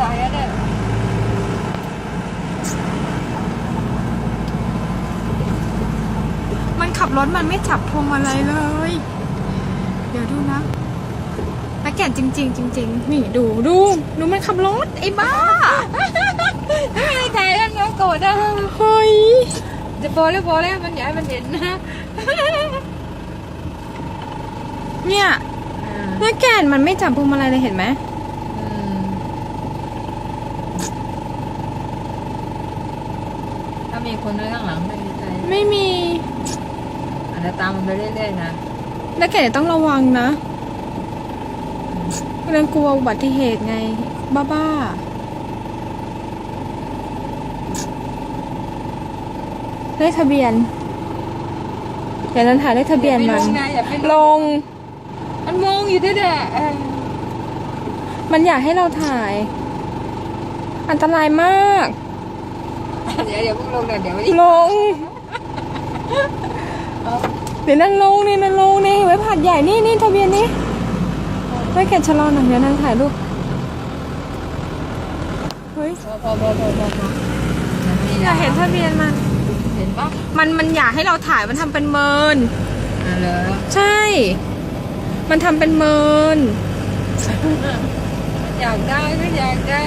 ถ่ายแล้วเนี่ยมันขับรถมันไม่จับพวงมาลัยเลย เดี๋ยวดูนะนักแก่นจริง ๆ จริง ๆ นี่ดูดูดูมันขับรถไอ้บ้า ไม่ได้ถ่ายแล้วน้องโกรธนะเฮ้ยจะพอแล้วพอแล้วมันอยากให้มันเห็นนะ เนี่ยนักแก่นมันไม่จับพวงมาลัยเลยเห็นไหม ถ้า มีคนด้วยข้างหลังไม่ดีใจไม่มีอาจจะตามมันไปเรื่อยๆนะนักแก่นต้องระวังนะเรื่องกลัวอุบัติเหตุไง บ้าๆเลขทะเบียนเดี๋ยวนั้นถ่ายเลขทะเบียนอย่ามันไปลงนะอย่าไปลง มันมองอยู่ด้วยแหละเออมันอยากให้เราถ่าย อันตรายมาก เดี๋ยวเดี๋ยวเพิ่งลงเดี๋ยวเดี๋ยวไม่ลงเดี๋ยวนั่นลงนี่นั่นลงนี่ไว้ผัดใหญ่นี่นี่ทะเบียนนี่ไว้แกะชะลอหน่อยเดี๋ยวนั่งถ่ายรูปเฮ้ยพอพอพอพอพอพอมันมีอยากเห็นทะเบียนมันเห็นปะมันมันอยากให้เราถ่ายมันทำเป็นเมินอ่าเลยใช่ มันทำเป็นเมินอยากได้ก็อยากได้